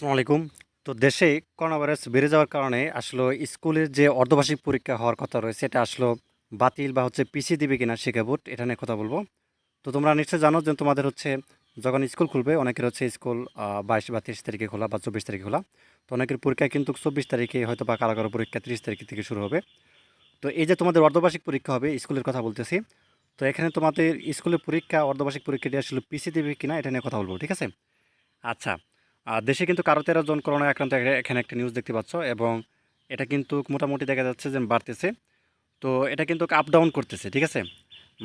আসসালামু আলাইকুম। তো দেশে করোনা ভাইরাস বেড়ে যাওয়ার কারণে আসলে স্কুলের যে অর্ধবার্ষিক পরীক্ষা হওয়ার কথা রয়েছে, এটা আসলে বাতিল বা হচ্ছে পিছিয়ে দিবে কিনা শিক্ষা বোর্ড এটা নিয়ে কথা বলব। তো তোমরা নিশ্চয়ই জানো যে তোমাদের হচ্ছে যখন স্কুল খুলবে, অনেকের হচ্ছে স্কুল বাইশ বা তেইশ তারিখে খোলা বা চব্বিশ তারিখে খোলা। তো অনেকের পরীক্ষা কিন্তু চব্বিশ তারিখে হয়তো বা কারও কারও পরীক্ষা তিরিশ তারিখ থেকে শুরু হবে। তো এই যে তোমাদের অর্ধবার্ষিক পরীক্ষা হবে, স্কুলের কথা বলতেছি। তো এখানে তোমাদের স্কুলের পরীক্ষা, অর্ধবার্ষিক পরীক্ষাটি আসলে পিছিয়ে দেবে কিনা এটা নিয়ে কথা বলব, ঠিক আছে? আচ্ছা আর দেশে কিন্তু কারও তেরো জন করোনা আক্রান্ত এখানে একটা নিউজ দেখতে পাচ্ছ এবং এটা কিন্তু মোটামুটি দেখা যাচ্ছে যে বাড়তেছে। তো এটা কিন্তু আপ ডাউন করতেছে, ঠিক আছে?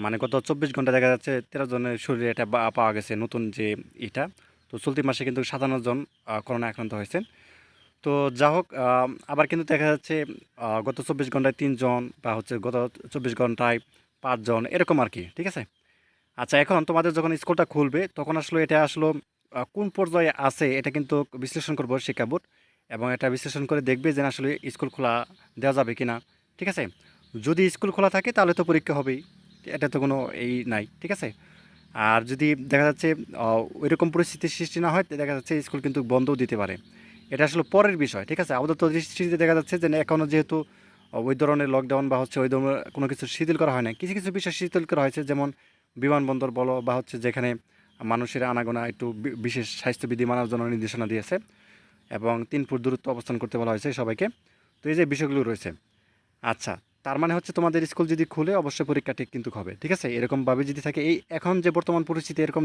মানে গত চব্বিশ ঘণ্টা দেখা যাচ্ছে তেরো জনের শরীরে এটা পাওয়া গেছে নতুন যে এটা। তো চলতি মাসে কিন্তু সাতান্ন জন করোনা আক্রান্ত হয়েছেন তো যা হোক আবার কিন্তু দেখা যাচ্ছে গত চব্বিশ ঘন্টায় তিনজন বা হচ্ছে গত চব্বিশ ঘন্টায় পাঁচজন এরকম আর কি, ঠিক আছে? আচ্ছা এখন তোমাদের যখন স্কুলটা খুলবে, তখন আসলে এটা আসলে কোন পর্যায়ে আছে এটা কিন্তু বিশ্লেষণ করব শিক্ষা বোর্ড এবং এটা বিশ্লেষণ করে দেখবে যে আসলে স্কুল খোলা দেওয়া যাবে কি না ঠিক আছে? যদি স্কুল খোলা থাকে তাহলে তো পরীক্ষা হবেই। এটা তো কোনো এই নাই, ঠিক আছে? আর যদি দেখা যাচ্ছে ওইরকম পরিস্থিতির সৃষ্টি না হয় দেখা যাচ্ছে স্কুল কিন্তু বন্ধও দিতে পারে। এটা আসলে পরের বিষয়, ঠিক আছে? আমাদের তো দৃষ্টিতে দেখা যাচ্ছে যে এখনও যেহেতু ওই ধরনের লকডাউন বা হচ্ছে ওই ধরনের কোনো কিছু শিথিল করা হয় না কিছু কিছু বিষয় শিথিল করা হয়েছে, যেমন বিমানবন্দর বলো বা হচ্ছে যেখানে মানুষের আনাগোনা একটু বিশেষ স্বাস্থ্যবিধি মানার জন্য নির্দেশনা দিয়েছে এবং তিন ফুট দূরত্ব অবস্থান করতে বলা হয়েছে সবাইকে। তো এই যে বিষয়গুলো রয়েছে আচ্ছা তার মানে হচ্ছে তোমাদের স্কুল যদি খুলে অবশ্যই পরীক্ষা ঠিক কিন্তু হবে, ঠিক আছে? এরকমভাবে যদি থাকে, এই এখন যে বর্তমান পরিস্থিতি এরকম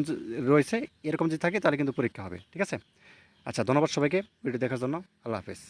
রয়েছে, এরকম যদি থাকে তাহলে কিন্তু পরীক্ষা হবে, ঠিক আছে? আচ্ছা ধন্যবাদ সবাইকে, ভিডিও দেখার জন্য, আল্লাহ হাফেজ।